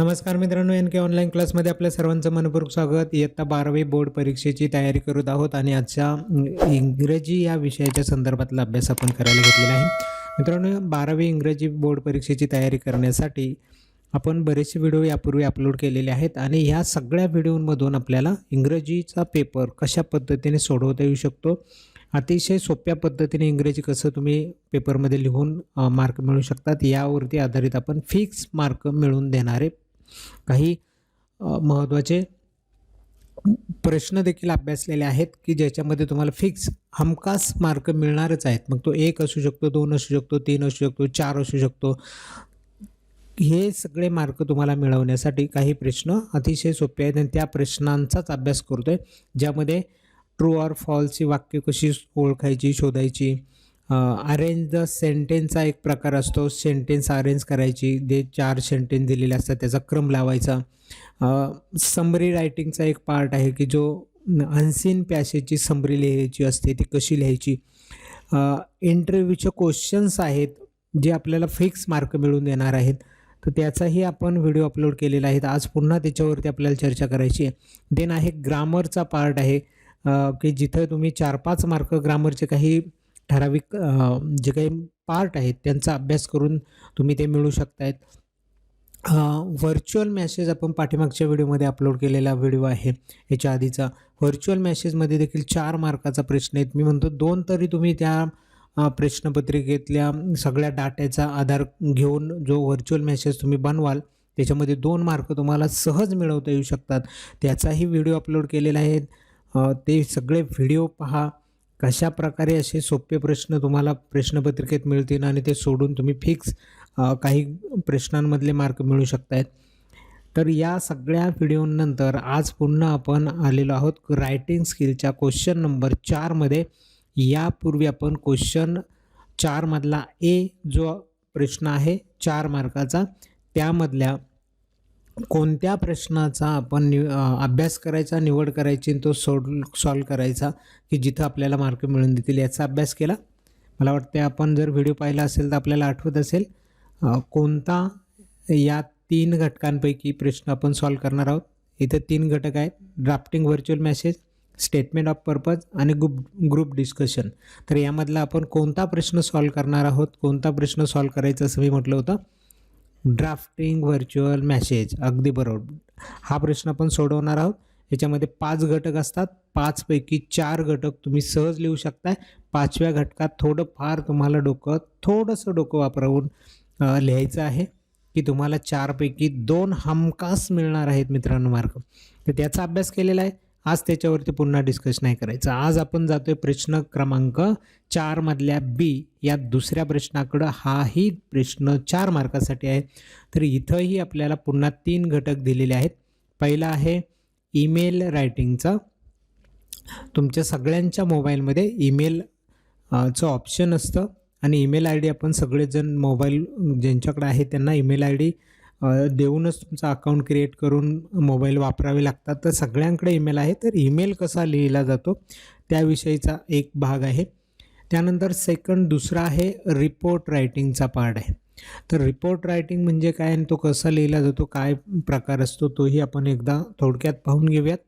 नमस्कार मित्रांनो एन के ऑनलाईन क्लासमध्ये आपल्या सर्वांचं मनपूर्वक स्वागत. इयत्ता बारावी बोर्ड परीक्षेची तयारी करत आहोत आणि आजच्या इंग्रजी या विषयाच्या संदर्भातला अभ्यास आपण करायला घेतलेला आहे. मित्रांनो बारावी इंग्रजी बोर्ड परीक्षेची तयारी करण्यासाठी आपण बरेचसे व्हिडिओ यापूर्वी अपलोड केलेले आहेत आणि ह्या सगळ्या व्हिडिओमधून आपल्याला इंग्रजीचा पेपर कशा पद्धतीने सोडवता येऊ शकतो अतिशय सोप्या पद्धतीने इंग्रजी कसं तुम्ही पेपरमध्ये लिहून मार्क मिळू शकतात यावरती आधारित आपण फिक्स मार्क मिळवून देणारे काही महत्त्वाचे प्रश्न देखील अभ्यासलेले आहेत की ज्याच्यामध्ये तुम्हाला फिक्स हमखास मार्क मिळणारच आहेत. मग तो एक असू शकतो दोन असू शकतो तीन असू शकतो चार असू शकतो. हे सगळे मार्क तुम्हाला मिळवण्यासाठी काही प्रश्न अतिशय सोपे आहेत आणि त्या प्रश्नांचाच अभ्यास करतो आहे ज्यामध्ये ट्रू ऑर फॉल्सची वाक्य कशी ओळखायची शोधायची अरेंज द सेंटेन्सचा एक प्रकार असतो. सेंटेन्स अरेंज करायची. जे चार सेंटेन्स दिलेले असतात त्याचा क्रम लावायचा. समरी रायटिंगचा एक पार्ट आहे की जो अनसीन पॅसेजची समरी लिहायची असते ती कशी लिहायची? इंटरव्ह्यूचे क्वेश्चन्स आहेत जे आपल्याला फिक्स मार्क मिळून देणार आहेत. तर त्याचाही आपण व्हिडिओ अपलोड केलेला आहे. आज पुन्हा त्याच्यावरती आपल्याला चर्चा करायची आहे. देन आहे ग्रामरचा पार्ट आहे. की जिथं तुम्ही चार पाच मार्क ग्रामरचे काही ठराविक जे काही पार्ट आहेत त्यांचा अभ्यास करून तुम्ही ते मिळू शकतायत. व्हर्च्युअल मॅसेज आपण पाठीमागच्या व्हिडिओमध्ये अपलोड केलेला व्हिडिओ आहे. याच्या आधीचा. व्हर्च्युअल मॅसेजमध्ये देखील चार मार्काचा प्रश्न आहेत. मी म्हणतो दोन तरी तुम्ही त्या प्रश्नपत्रिकेतल्या सगळ्या डाट्याचा आधार घेऊन जो व्हर्च्युअल मॅसेज तुम्ही बनवाल त्याच्यामध्ये दोन मार्क तुम्हाला सहज मिळवता येऊ शकतात. त्याचाही व्हिडिओ अपलोड केलेला आहे. ते सगळे व्हिडिओ पहा. कशा प्रकारे असे सोपे प्रश्न तुम्हाला प्रश्नपत्रिकेत मिळतील आणि ते सोडून तुम्ही फिक्स काही प्रश्नांमधले मार्क मिळू शकतायत. तर या सगळ्या व्हिडिओनंतर आज पुन्हा आपण आलेलो आहोत रायटिंग स्किलच्या क्वेश्चन नंबर चारमध्ये यापूर्वी आपण क्वेश्चन चारमधला ए जो प्रश्न आहे चार मार्काचा त्यामधल्या कोणत्या प्रश्नाचा आपण नि अभ्यास करायचा निवड करायची आणि तो सोड सॉल्व करायचा की जिथं आपल्याला मार्क मिळून देतील याचा अभ्यास केला? मला वाटते आपण जर व्हिडिओ पाहिला असेल तर आपल्याला आठवत असेल कोणता या तीन घटकांपैकी प्रश्न आपण सॉल्व करणार आहोत? इथं तीन घटक आहेत drafting virtual message statement of purpose आणि ग्रुप ग्रुप डिस्कशन. तर यामधला आपण कोणता प्रश्न सॉल्व करणार आहोत कोणता प्रश्न सॉल्व करायचा असं मी म्हटलं होतं. ड्राफ्टिंग व्हर्च्युअल मॅसेज अगदी बरोबर. हा प्रश्न आपण सोडवणार आहोत. याच्यामध्ये पाच घटक असतात. पाचपैकी चार घटक तुम्ही सहज लिहू शकताय. पाचव्या घटकात थोडं फार तुम्हाला डोकं थोडंसं डोकं वापरवून लिहायचं आहे की तुम्हाला चारपैकी दोन हमखास मिळणार आहेत मित्रांनो मार्क. तर त्याचा अभ्यास केलेला आहे. आज त्याच्यावरती पुन्हा डिस्कस नाही करायचं. आज आपण जातोय प्रश्न क्रमांक चारमधल्या बी या दुसऱ्या प्रश्नाकडं हाही प्रश्न चार मार्कासाठी आहे. तर इथंही आपल्याला पुन्हा तीन घटक दिलेले आहेत. पहिला आहे ईमेल रायटिंगचा. तुमच्या सगळ्यांच्या मोबाईलमध्ये ईमेल चं ऑप्शन असतं. आणि ईमेल आय डी आपण सगळेजण मोबाईल ज्यांच्याकडे आहे त्यांना ईमेल आय डी देऊनच तुमचं अकाउंट क्रिएट करून मोबाईल वापरावे लागतात. तर सगळ्यांकडे ईमेल आहे. तर ईमेल कसा लिहिला जातो त्याविषयीचा एक भाग आहे. त्यानंतर सेकंड दुसरा आहे रिपोर्ट रायटिंगचा पार्ट आहे. तर रिपोर्ट रायटिंग म्हणजे काय आणि तो कसा लिहिला जातो काय प्रकार असतो तोही आपण एकदा थोडक्यात पाहून घेऊयात.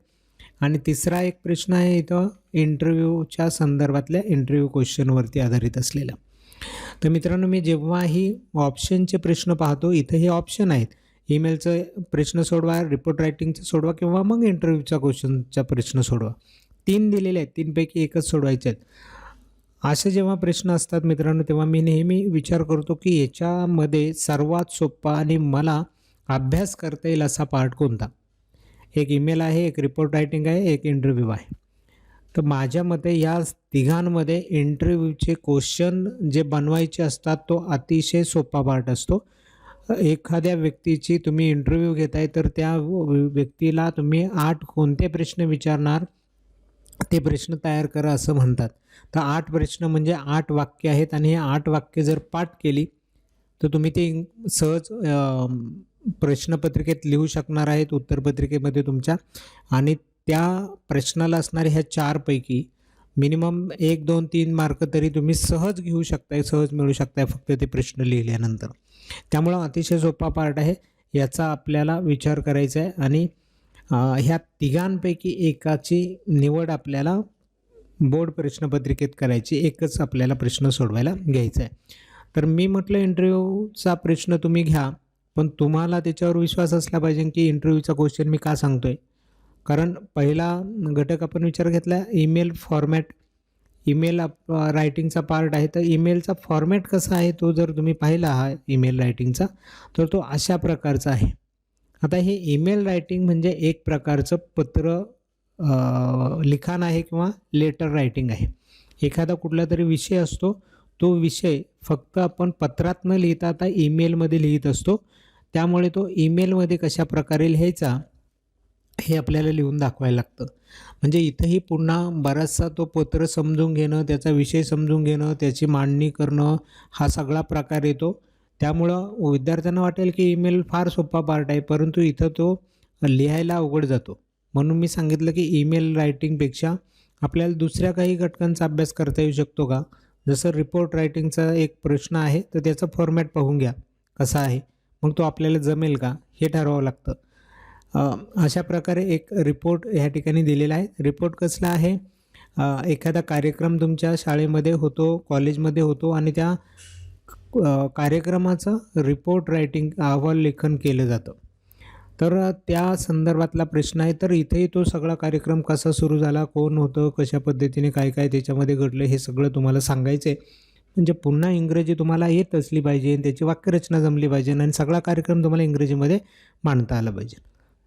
आणि तिसरा एक प्रश्न आहे इथं इंटरव्ह्यूच्या संदर्भातल्या इंटरव्ह्यू क्वेश्चनवरती आधारित असलेला. तर मित्रांनो मी जेव्हाही ऑप्शनचे प्रश्न पाहतो इथं हे ऑप्शन आहेत. ईमेलचं प्रश्न सोडवा रिपोर्ट रायटिंगचं सोडवा किंवा मग इंटरव्ह्यूचा क्वेश्चनचा प्रश्न सोडवा. तीन दिलेले आहेत तीनपैकी एकच सोडवायचे आहेत. असे जेव्हा प्रश्न असतात मित्रांनो तेव्हा मी नेहमी विचार करतो की याच्यामध्ये सर्वात सोपा आणि मला अभ्यास करता येईल असा पार्ट कोणता? एक ईमेल आहे एक रिपोर्ट रायटिंग आहे एक इंटरव्ह्यू आहे. तर माझ्या मते या तिघांमध्ये इंटरव्ह्यूचे क्वेश्चन जे बनवायचे असतात तो अतिशय सोपा पार्ट असतो. एखाद्या व्यक्तीची तुम्ही इंटरव्ह्यू घेताय तर त्या व्यक्तीला तुम्ही आठ कोणते प्रश्न विचारणार? ते प्रश्न तयार करा असं म्हणतात. तर आठ प्रश्न म्हणजे आठ वाक्य आहेत आणि हे आठ वाक्य जर पाठ केली तर तुम्ही ते सहज प्रश्नपत्रिकेत लिहू शकणार आहेत उत्तरपत्रिकेमध्ये तुमच्या. आणि त्या प्रश्नाला असणाऱ्या ह्या चारपैकी मिनिमम एक दोन तीन मार्क तरी तुम्ही सहज घेऊ शकताय सहज मिळू शकताय फक्त ते प्रश्न लिहिल्यानंतर. त्यामुळं अतिशय सोपा पार्ट आहे. याचा आपल्याला विचार करायचा आहे आणि ह्या तिघांपैकी एकाची निवड आपल्याला बोर्ड प्रश्नपत्रिकेत करायची एकच आपल्याला प्रश्न सोडवायला घ्यायचा आहे तर मी म्हटलं इंटरव्ह्यूचा प्रश्न तुम्ही घ्या पण तुम्हाला त्याच्यावर विश्वास असला पाहिजे की इंटरव्ह्यूचा क्वेश्चन मी का सांगतो आहे कारण पहिला घटक आपण विचार घेतला ईमेल फॉर्मॅट ईमेल आप रायटिंगचा पार्ट आहे. तर ईमेलचा फॉर्मॅट कसा आहे तो जर तुम्ही पाहिला हा ईमेल रायटिंगचा तर तो अशा प्रकारचा आहे. आता हे ईमेल रायटिंग म्हणजे एक प्रकारचं पत्र लिखाण आहे किंवा लेटर रायटिंग आहे. एखादा कुठला तरी विषय असतो तो विषय फक्त आपण पत्रात न लिहिता आता ईमेलमध्ये लिहित असतो. त्यामुळे तो ईमेलमध्ये कशा प्रकारे लिहायचा हे आपल्याला लिहून दाखवायला लागतं. म्हणजे इथंही पुन्हा बराचसा तो पत्र समजून घेणं त्याचा विषय समजून घेणं त्याची मांडणी करणं हा सगळा प्रकार येतो. त्यामुळं विद्यार्थ्यांना वाटेल की ईमेल फार सोपा पार्ट आहे परंतु इथं तो लिहायला अवघड जातो. म्हणून मी सांगितलं की ईमेल रायटिंगपेक्षा आपल्याला दुसऱ्या काही घटकांचा अभ्यास करता येऊ शकतो का? जसं रिपोर्ट रायटिंगचा एक प्रश्न आहे तर त्याचा फॉर्मॅट पाहून घ्या कसा आहे. मग तो आपल्याला जमेल का? हे ठरवावं लागतं. अशा प्रकारे एक रिपोर्ट ह्या ठिकाणी दिलेला आहे. रिपोर्ट कसला आहे? एखादा कार्यक्रम तुमच्या शाळेमध्ये होतो कॉलेजमध्ये होतो आणि त्या कार्यक्रमाचं रिपोर्ट रायटिंग अहवाल लेखन केलं जातं. तर त्या संदर्भातला प्रश्न आहे. तर इथेही तो सगळा कार्यक्रम कसा सुरू झाला कोण होतं कशा पद्धतीने काय काय त्याच्यामध्ये घडलं हे सगळं तुम्हाला सांगायचं आहे. म्हणजे पुन्हा इंग्रजी तुम्हाला येत असली पाहिजे त्याची वाक्यरचना जमली पाहिजे आणि सगळा कार्यक्रम तुम्हाला इंग्रजीमध्ये मांडता आला पाहिजे.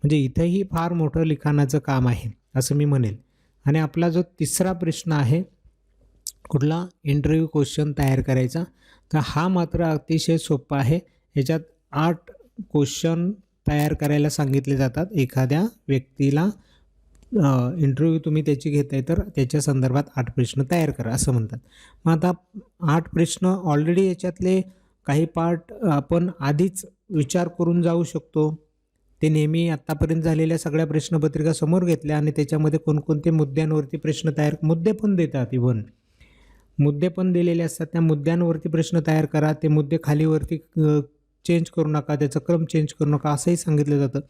म्हणजे इथंही फार मोठं लिखाणाचं काम आहे असं मी म्हणेल. आणि आपला जो तिसरा प्रश्न आहे कुठला इंटरव्ह्यू क्वेश्चन तयार करायचा तर हा मात्र अतिशय सोपा आहे. याच्यात आठ क्वेश्चन तयार करायला सांगितले जातात. एखाद्या व्यक्तीला इंटरव्ह्यू तुम्ही त्याची घेताय तर त्याच्या संदर्भात आठ प्रश्न तयार करा असं म्हणतात. मग आता आठ प्रश्न ऑलरेडी याच्यातले काही पार्ट आपण आधीच विचार करून जाऊ शकतो. ते नेहमी आत्तापर्यंत झालेल्या सगळ्या प्रश्नपत्रिका समोर घेतल्या आणि त्याच्यामध्ये कोणकोणते मुद्द्यांवरती प्रश्न तयार मुद्दे पण देतात इव्हन मुद्दे पण दिलेले असतात. त्या मुद्द्यांवरती प्रश्न तयार करा. ते मुद्दे खालीवरती चेंज करू नका. त्याचा क्रम चेंज करू नका. असंही सांगितलं जातं.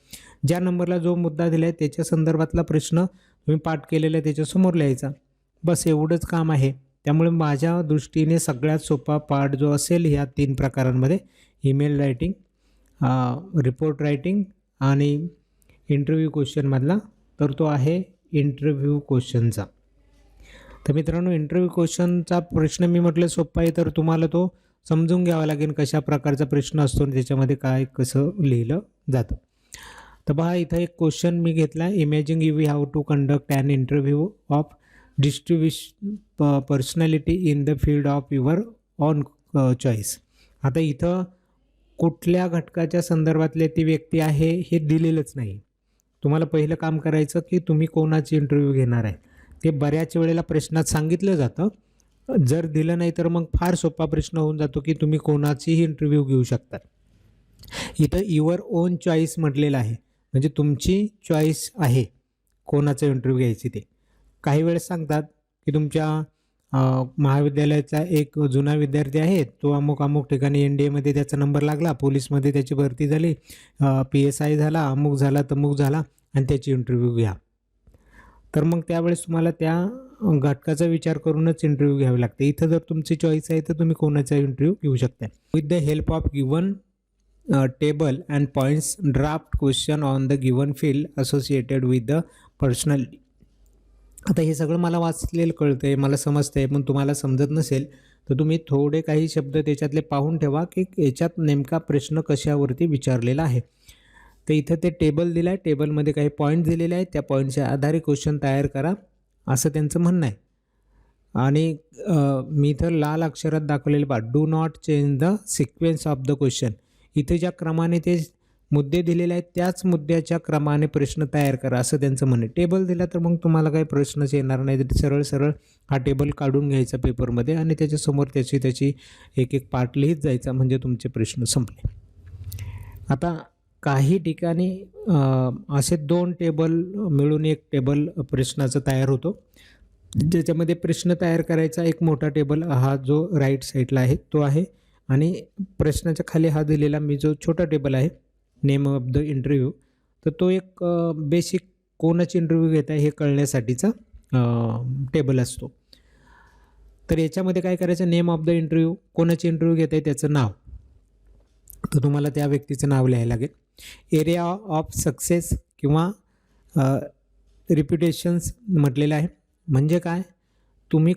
ज्या नंबरला जो मुद्दा दिला आहे त्याच्या संदर्भातला प्रश्न तुम्ही पाठ केलेला आहे त्याच्यासमोर लिहायचा. बस एवढंच काम आहे. त्यामुळे माझ्या दृष्टीने सगळ्यात सोपा पार्ट जो असेल ह्या तीन प्रकारांमध्ये ईमेल रायटिंग रिपोर्ट रायटिंग आणि इंटरव्ह्यू क्वेश्चनमधला तर तो आहे इंटरव्ह्यू क्वेश्चनचा तर मित्रांनो इंटरव्ह्यू क्वेश्चनचा प्रश्न मी म्हटलं सोपा आहे तर तुम्हाला तो समजून घ्यावा लागेल कशा प्रकारचा प्रश्न असतो आणि त्याच्यामध्ये काय कसं लिहिलं जातं. तर पहा इथं एक क्वेश्चन मी घेतला imagine you we have to conduct an interview of distinguished personality in the field of your own choice आता इथं कुठल्या घटकाच्या संदर्भातले ती व्यक्ती आहे हे दिलेलंच नाही. तुम्हाला पहिलं काम करायचं की तुम्ही कोणाची इंटरव्ह्यू घेणार आहे? ते बऱ्याच वेळेला प्रश्नात सांगितलं जातं. जर दिलं नाही तर मग फार सोपा प्रश्न होऊन जातो की तुम्ही कोणाचीही इंटरव्ह्यू घेऊ शकता. इथं युअर ओन चॉईस म्हटलेलं आहे. म्हणजे तुमची चॉईस आहे कोणाचं इंटरव्ह्यू घ्यायची ते. काही वेळेस सांगतात की तुमच्या महाविद्यालयाचा एक जुना विद्यार्थी आहे. तो अमुक अमुक ठिकाणी एन डी एमध्ये त्याचा नंबर लागला पोलीसमध्ये त्याची भरती झाली पी एस आय झाला अमुक झाला तमुक झाला आणि त्याची इंटरव्ह्यू घ्या. तर मग त्यावेळेस तुम्हाला त्या घटकाचा विचार करूनच इंटरव्ह्यू घ्यावे लागते. इथं जर तुमची चॉईस आहे तर तुम्ही कोणाचा इंटरव्ह्यू घेऊ शकता. With the help of given table and points draft question on the given field associated with the personal आता हे सगळं मला वाचलेलं कळतं आहे मला समजतं आहे पण तुम्हाला समजत नसेल तर तुम्ही थोडे काही शब्द त्याच्यातले पाहून ठेवा की याच्यात नेमका प्रश्न कशावरती विचारलेला आहे. तर इथं ते टेबल दिलं आहे टेबलमध्ये काही पॉईंट दिलेले आहेत त्या पॉईंटच्या आधारे क्वेश्चन तयार करा असं त्यांचं म्हणणं आहे. आणि मी इथं लाल अक्षरात दाखवलेलं पहा do not change the sequence of the question इथे ज्या क्रमाने ते मुद्दे दिलेले आहेत त्याच मुद्द्याच्या क्रमाने प्रश्न तयार करा असं त्यांचं म्हणणं टेबल दिला तर मग तुम्हाला काही प्रश्नच येणार नाही. तर सरळ सरळ हा टेबल काढून घ्यायचा पेपरमध्ये आणि त्याच्यासमोर त्याची त्याची एक एक पार्ट लिहित जायचा म्हणजे तुमचे प्रश्न संपले. आता काही ठिकाणी असे दोन टेबल मिळून एक टेबल प्रश्नाचं तयार होतो. ज्याच्यामध्ये प्रश्न तयार करायचा एक मोठा टेबल हा जो राईट साईडला आहे तो आहे. आणि प्रश्नाच्या खाली हा दिलेला मी जो छोटा टेबल आहे नेम ऑफ द इंटरव्ह्यू तर तो एक बेसिक कोणाची इंटरव्ह्यू घेत आहे हे कळण्यासाठीचा टेबल असतो. तर याच्यामध्ये काय करायचं? नेम ऑफ द इंटरव्ह्यू कोणाची इंटरव्ह्यू घेत आहे त्याचं नाव. तर तुम्हाला त्या व्यक्तीचं नाव लिहायला लागेल. एरिया ऑफ सक्सेस किंवा रिप्युटेशन्स म्हटलेलं आहे. म्हणजे काय? तुम्ही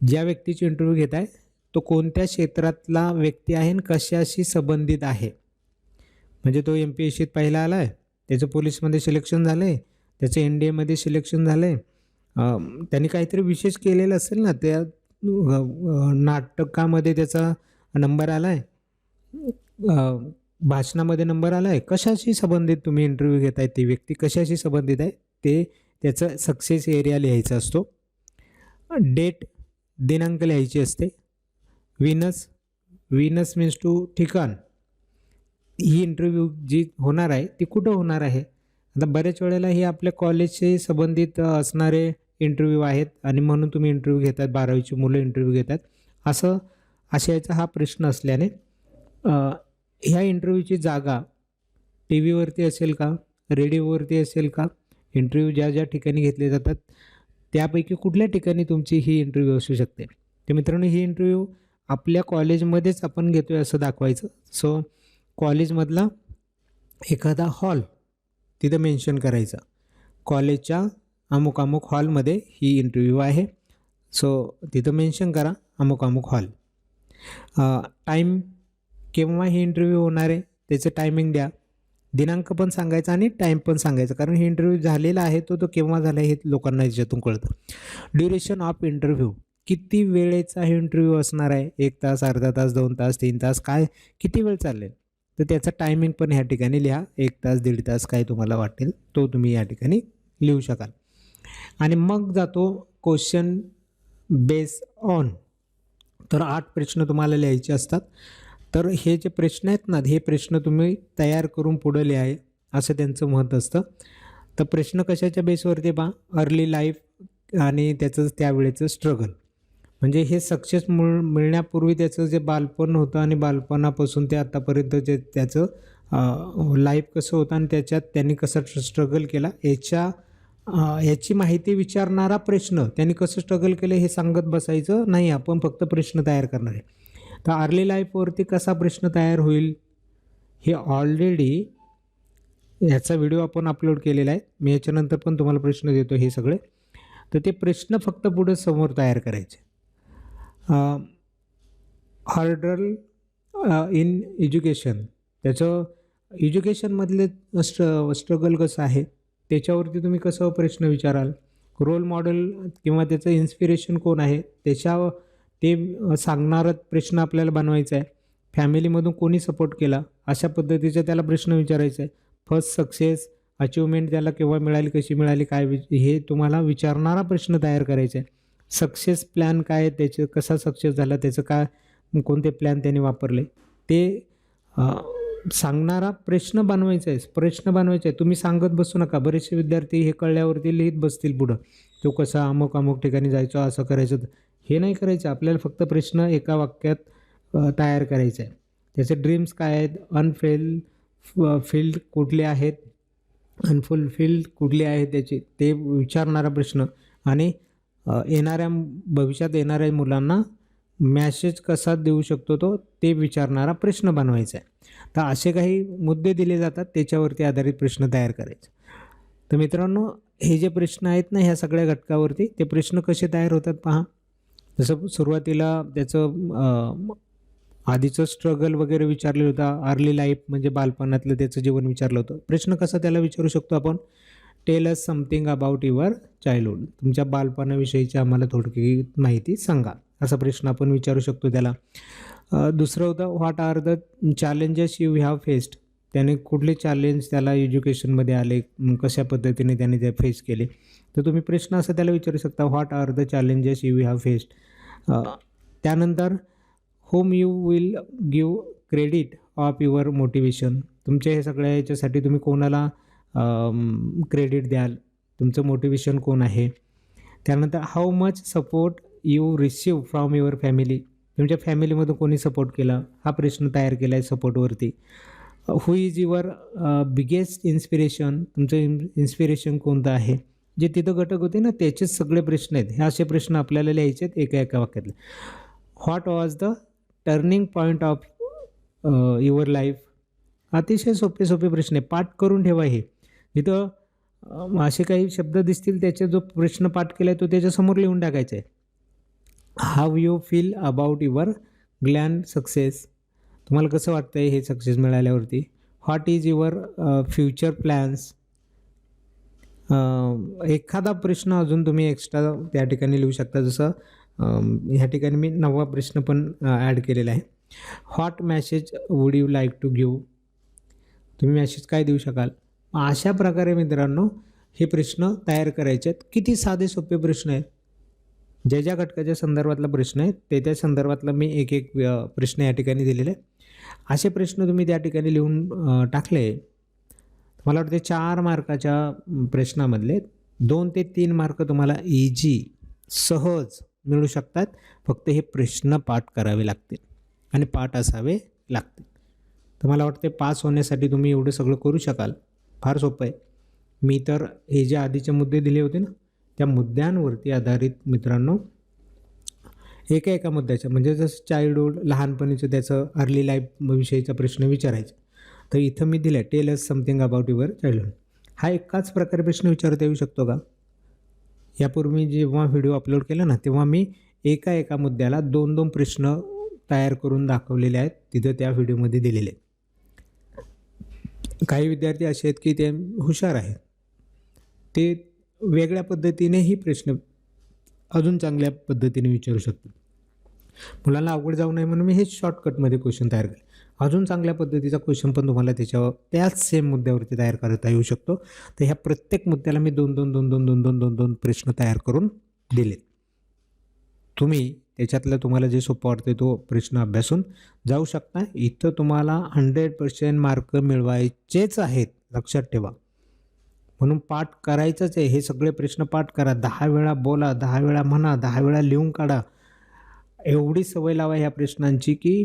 ज्या व्यक्तीची इंटरव्ह्यू घेत आहे तो कोणत्या क्षेत्रातला व्यक्ती आहे आणि कशाशी संबंधित आहे? म्हणजे तो एम पी एस सीत पहिला आला आहे त्याचं पोलीसमध्ये सिलेक्शन झालं आहे त्याचं एन डी एमध्ये सिलेक्शन झालं आहे त्यांनी काहीतरी विशेष केलेलं असेल ना त्या नाटकामध्ये त्याचा नंबर आला आहे भाषणामध्ये नंबर आला आहे कशाशी संबंधित तुम्ही इंटरव्ह्यू घेत आहे ती व्यक्ती? कशाशी संबंधित आहे? ते त्याचं सक्सेस एरिया लिहायचा असतो. डेट दिनांक लिहायची असते. विनस विनस मीन्स टू ठिकाण. ही इंटरव्ह्यू जी होणार आहे ती कुठं होणार आहे? आता बऱ्याच वेळेला हे आपल्या कॉलेजशी संबंधित असणारे इंटरव्ह्यू आहेत आणि म्हणून तुम्ही इंटरव्ह्यू घेतात बारावीची मुलं इंटरव्ह्यू घेतात. असं आशयाचा हा प्रश्न असल्याने ह्या इंटरव्ह्यूची जागा टी व्हीवरती असेल का रेडिओवरती असेल का इंटरव्ह्यू ज्या ज्या ठिकाणी घेतले जातात त्यापैकी कुठल्या ठिकाणी तुमची ही इंटरव्ह्यू असू शकते? तर मित्रांनो ही इंटरव्ह्यू आपल्या कॉलेजमध्येच आपण घेतो आहे असं दाखवायचं. सो कॉलेजमधला एखादा हॉल तिथं मेन्शन करायचं. कॉलेजच्या अमुक अमुक हॉलमध्ये ही इंटरव्ह्यू आहे. सो तिथं मेन्शन करा अमुक अमुक हॉल टाईम केव्हा ही इंटरव्ह्यू होणार आहे त्याचं टायमिंग द्या. दिनांक पण सांगायचा आणि टाईम पण सांगायचा. कारण ही इंटरव्ह्यू झालेला आहे तो तो केव्हा झाला आहे हे लोकांना याच्यातून कळतं. ड्युरेशन ऑफ इंटरव्ह्यू किती वेळेचा हे इंटरव्ह्यू असणार आहे? एक तास अर्धा तास दोन तास तीन तास काय? किती वेळ चाललेल? तर त्याचा टायमिंग पण ह्या ठिकाणी लिहा. एक तास दीड तास काय तुम्हाला वाटेल तो तुम्ही या ठिकाणी लिहू शकाल. आणि मग जातो क्वेश्चन बेस ऑन तर आठ प्रश्न तुम्हाला लिहायचे असतात. तर हे जे प्रश्न आहेत ना हे प्रश्न तुम्ही तयार करून पुढं लिहाय असं त्यांचं मत असतं. तर प्रश्न कशाच्या बेसवरती पहा? अर्ली लाईफ आणि त्याचं त्यावेळेचं स्ट्रगल म्हणजे हे सक्सेस मिळ मिळण्यापूर्वी त्याचं जे बालपण होतं आणि बालपणापासून ते आत्तापर्यंत जे त्याचं लाईफ कसं होतं आणि त्याच्यात त्यांनी कसं स्ट्रगल केला याच्या याची माहिती विचारणारा प्रश्न त्यांनी कसं स्ट्रगल केलं हे सांगत बसायचं नाही आपण फक्त प्रश्न तयार करणार आहे. तर अर्ली लाईफवरती कसा प्रश्न तयार होईल हे ऑलरेडी ह्याचा व्हिडिओ आपण अपलोड केलेला आहे. मी याच्यानंतर पण तुम्हाला प्रश्न देतो हे सगळे. तर ते प्रश्न फक्त पुढे समोर तयार करायचे. हार्डल इन एज्युकेशन त्याचं एज्युकेशनमधले स्ट्र स्ट्रगल कसं आहे? त्याच्यावरती तुम्ही कसं प्रश्न विचाराल? रोल मॉडेल किंवा त्याचं इन्स्पिरेशन कोण आहे? त्याच्या ते सांगणारा प्रश्न आपल्याला बनवायचा आहे. फॅमिलीमधून कोणी सपोर्ट केला? अशा पद्धतीचा त्याला प्रश्न विचारायचा आहे. फर्स्ट सक्सेस अचिव्हमेंट त्याला केव्हा मिळाली कशी मिळाली काय हे तुम्हाला विचारणारा प्रश्न तयार करायचा आहे. सक्सेस प्लॅन काय आहे त्याचं कसा सक्सेस झाला त्याचं काय कोणते प्लॅन त्याने वापरले ते सांगणारा प्रश्न बनवायचा आहे प्रश्न बनवायचा आहे. तुम्ही सांगत बसू नका. बरेचसे विद्यार्थी हे कळल्यावरती लिहित बसतील पुढं. तो कसा अमुक अमुक ठिकाणी जायचो असं करायचं. हे नाही करायचं. आपल्याला फक्त प्रश्न एका वाक्यात तयार करायचा आहे. त्याचे ड्रीम्स काय आहेत? अनफेल फील्ड कुठले आहेत? अनफुलफिल्ड कुठले आहेत त्याचे? ते विचारणारा प्रश्न. आणि येणाऱ्या भविष्यात येणाऱ्या मुलांना मॅसेज कसा देऊ शकतो तो ते विचारणारा प्रश्न बनवायचा आहे. तर असे काही मुद्दे दिले जातात त्याच्यावरती आधारित प्रश्न तयार करायचे. तर मित्रांनो हे जे प्रश्न आहेत ना ह्या सगळ्या घटकावरती ते प्रश्न कसे तयार होतात पहा. जसं सुरुवातीला त्याचं आधीचं स्ट्रगल वगैरे विचारलेलं होतं अर्ली लाईफ म्हणजे बालपणातलं त्याचं जीवन विचारलं होतं. प्रश्न कसा त्याला विचारू शकतो आपण? Tell us something about your childhood तुमच्या बालपणाविषयीची आम्हाला थोडकी माहिती सांगा. असा प्रश्न आपण विचारू शकतो त्याला. दुसरं होतं what are the challenges you have faced त्याने कुठले चॅलेंज त्याला एज्युकेशनमध्ये आले कशा पद्धतीने त्याने ते फेस केले? तर तुम्ही प्रश्न असं त्याला विचारू शकता what are the challenges you have faced त्यानंतर whom you will give credit of your motivation तुमच्या हे सगळ्या याच्यासाठी तुम्ही कोणाला क्रेडिट द्याल. तुमचं मोटिवेशन कोण आहे? त्यानंतर how much support you receive from your family तुमच्या फॅमिलीमधून कोणी सपोर्ट केला? हा प्रश्न तयार केला आहे सपोर्टवरती who is your biggest inspiration तुमचं इन्स्पिरेशन कोणतं आहे? जे तिथं घटक होते ना त्याचेच सगळे प्रश्न आहेत. हे असे प्रश्न आपल्याला लिहायचे आहेत एका एका वाक्यातले. What was the turning point of your life अतिशय सोपे सोपे प्रश्न आहे पाठ करून ठेवा हे. इथं असे काही शब्द दिसतील त्याचे जो प्रश्न पाठ केला आहे तो त्याच्यासमोर लिहून टाकायचा आहे how you feel about your grand success तुम्हाला कसं वाटतं आहे हे success मिळाल्यावरती? What is your future plans एखादा प्रश्न अजून तुम्ही एक्स्ट्रा त्या ठिकाणी लिहू शकता जसं ह्या ठिकाणी मी नववा प्रश्न पण ॲड केलेला आहे. What message would you like to give तुम्ही मॅसेज काय देऊ शकाल? अशा प्रकारे मित्रांनो हे प्रश्न तयार करायचे आहेत. किती साधे सोपे प्रश्न आहेत. ज्या ज्या घटकाच्या संदर्भातला प्रश्न आहे ते त्या संदर्भातला मी एक एक प्रश्न या ठिकाणी दिलेले आहे असे प्रश्न तुम्ही त्या ठिकाणी लिहून टाकले मला वाटते चार मार्काच्या प्रश्नामधले दोन ते तीन मार्क तुम्हाला इजी सहज मिळू शकतात. फक्त हे प्रश्न पाठ करावे लागतील आणि पाठ असावे लागतील. तर मला वाटते पास होण्यासाठी तुम्ही एवढं सगळं करू शकाल. फार सोपं आहे. मी तर हे जे आधीचे मुद्दे दिले होते ना त्या मुद्द्यांवरती आधारित मित्रांनो एका एका मुद्द्याच्या म्हणजे जसं चाइल्डहूड लहानपणीचं त्याचं अर्ली लाईफ विषयीचा प्रश्न विचारायचा. तर इथं मी दिलं आहे tell us something about your childhood हा एकाच प्रकारे प्रश्न विचारता येऊ शकतो का? यापूर्वी जेव्हा व्हिडिओ अपलोड केला ना तेव्हा मी एका एका मुद्द्याला दोन दोन प्रश्न तयार करून दाखवलेले आहेत तिथं त्या व्हिडिओमध्ये दिलेले आहेत. काही विद्यार्थी असे आहेत की ते हुशार आहेत. ते वेगळ्या पद्धतीनेही प्रश्न अजून चांगल्या पद्धतीने विचारू शकतात. मुलांना अवघड जाऊ नये म्हणून मी हे शॉर्टकटमध्ये क्वेश्चन तयार केले अजून चांगल्या पद्धतीचा क्वेश्चन पण तुम्हाला त्याच्यावर त्याच सेम मुद्द्यावरती तयार करता येऊ शकतो. तर ह्या प्रत्येक मुद्द्याला मी दोन दोन दोन दोन दोन दोन दोन दोन प्रश्न तयार करून दिले तुम्ही त्याच्यातलं तुम्हाला जे सोपं वाटते तो प्रश्न अभ्यासून जाऊ शकता. इथं तुम्हाला हंड्रेड पर्सेंट मार्क मिळवायचेच आहेत. लक्षात ठेवा. म्हणून पाठ करायचंच आहे. हे सगळे प्रश्न पाठ करा. दहा वेळा बोला दहा वेळा म्हणा दहा वेळा लिहून काढा. एवढी सवय लावा ह्या प्रश्नांची की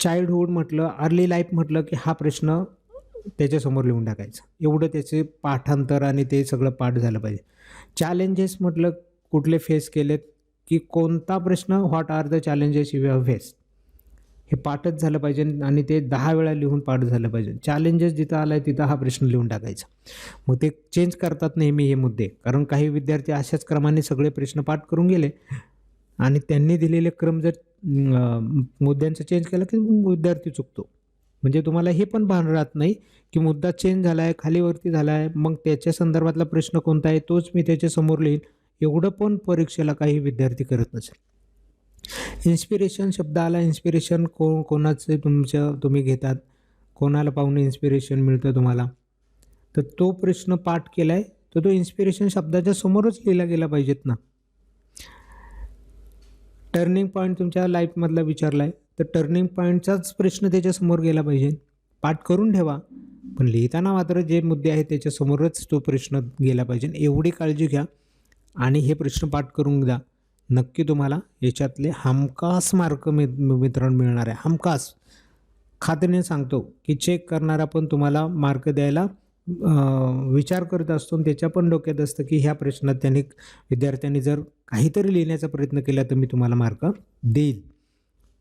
चाइल्डहूड म्हटलं अर्ली लाईफ म्हटलं की हा प्रश्न त्याच्यासमोर लिहून टाकायचा. एवढं त्याचे पाठांतर आणि ते सगळं पाठ झालं पाहिजे. चॅलेंजेस म्हटलं कुठले फेस केलेत की कोणता प्रश्न what are the challenges you have face हे पाठच झालं पाहिजे आणि ते दहा वेळा लिहून पाठ झालं पाहिजे. चॅलेंजेस जिथं आलं आहे तिथं हा प्रश्न लिहून टाकायचा. मग ते चेंज करतात नेहमी हे मुद्दे. कारण काही विद्यार्थी अशाच क्रमाने सगळे प्रश्न पाठ करून गेले आणि त्यांनी दिलेले क्रम जर मुद्द्यांचं चेंज केलं की विद्यार्थी चुकतो. म्हणजे तुम्हाला हे पण भान राहत नाही की मुद्दा चेंज झाला आहे खालीवरती झाला आहे मग त्याच्या संदर्भातला प्रश्न कोणता आहे तोच मी त्याच्यासमोर लिहीन. एवढं पण परीक्षेला काही विद्यार्थी करत नसेल. इन्स्पिरेशन शब्द आला इन्स्पिरेशन को कोणाचं तुमच्या तुम्ही घेतात? कोणाला पाहून इन्स्पिरेशन मिळतं तुम्हाला? तर तो प्रश्न पाठ केला आहे तर तो इन्स्पिरेशन शब्दाच्या समोरच लिहिला गेला पाहिजेत ना. टर्निंग पॉईंट तुमच्या लाईफमधला विचारला आहे तर टर्निंग पॉईंटचाच प्रश्न त्याच्यासमोर गेला पाहिजे. पाठ करून ठेवा पण लिहिताना मात्र जे मुद्दे आहेत त्याच्यासमोरच तो प्रश्न गेला पाहिजे. एवढी काळजी घ्या. आणि हे प्रश्न पाठ करून द्या. नक्की तुम्हाला याच्यातले हमखास मार्क मि मित्रांनो मिळणार आहे. हमखास. खात्रीने सांगतो की चेक करणारा पण तुम्हाला मार्क द्यायला विचार करत असतो आणि त्याच्या पण डोक्यात असतं की ह्या प्रश्नात त्यांनी विद्यार्थ्यांनी जर काहीतरी लिहिण्याचा प्रयत्न केला तर मी तुम्हाला मार्क देईल.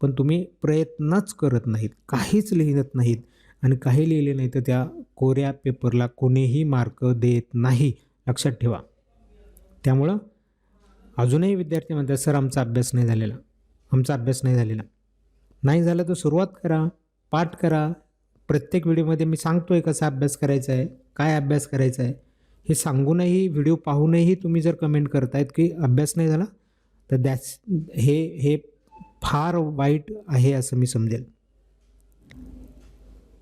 पण तुम्ही प्रयत्नच करत नाहीत. काहीच लिहित नाहीत. आणि काही लिहिले नाही तर त्या कोऱ्या पेपरला कोणीही मार्क देत नाही. लक्षात ठेवा. त्यामुळं अजूनही विद्यार्थी म्हणतात सर आमचा अभ्यास नाही झालेला. आमचा अभ्यास नाही झालेला. नाही झालं तर सुरुवात करा पाठ करा. प्रत्येक व्हिडिओमध्ये मी सांगतो आहे कसा अभ्यास करायचा आहे काय अभ्यास करायचा आहे. हे सांगूनही व्हिडिओ पाहूनही तुम्ही जर कमेंट करतायत की अभ्यास नाही झाला तर दॅट्स हे हे फार वाईट आहे असं मी समजेल.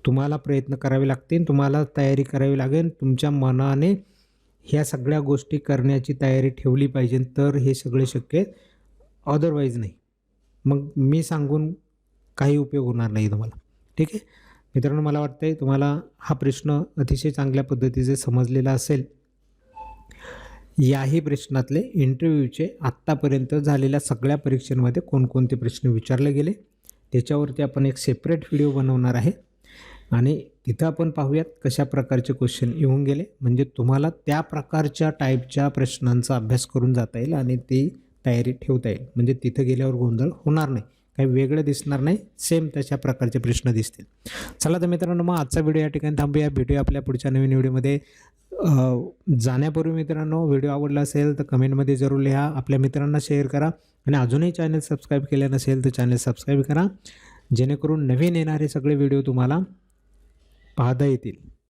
तुम्हाला प्रयत्न करावे लागतील तुम्हाला तयारी करावी लागेल तुमच्या मनाने ह्या सगळ्या गोष्टी करण्याची तयारी ठेवली पाहिजे तर हे सगळे शक्य अदरवाईज नाही. मग मी सांगून काही उपयोग होणार नाही तुम्हाला. ठीक आहे? मित्रांनो मला वाटतं आहे तुम्हाला हा प्रश्न अतिशय चांगल्या पद्धतीचे समजलेला असेल. याही प्रश्नातले इंटरव्ह्यूचे आत्तापर्यंत झालेल्या सगळ्या परीक्षांमध्ये कोणकोणते प्रश्न विचारले गेले? त्याच्यावरती आपण एक सेपरेट व्हिडिओ बनवणार आहे. आणि तिथं आपण पाहूयात कशा प्रकारचे क्वेश्चन येऊन गेले. म्हणजे तुम्हाला त्या प्रकारच्या टाईपच्या प्रश्नांचा अभ्यास करून जाता येईल आणि ती तयारी ठेवता येईल. म्हणजे तिथं गेल्यावर गोंधळ होणार नाही. काही वेगळं दिसणार नाही. सेम तशा प्रकारचे प्रश्न दिसतील. चला तर मित्रांनो मग आजचा व्हिडिओ या ठिकाणी थांबूया. भेटूया आपल्या पुढच्या नवीन व्हिडिओमध्ये जाण्यापूर्वी मित्रांनो व्हिडिओ आवडला असेल तर कमेंटमध्ये जरूर लिहा. आपल्या मित्रांना शेअर करा. आणि अजूनही चॅनल सबस्क्राईब केलं नसेल तर चॅनल सबस्क्राईब करा. जेणेकरून नवीन येणारे सगळे व्हिडिओ तुम्हाला पाहता येतील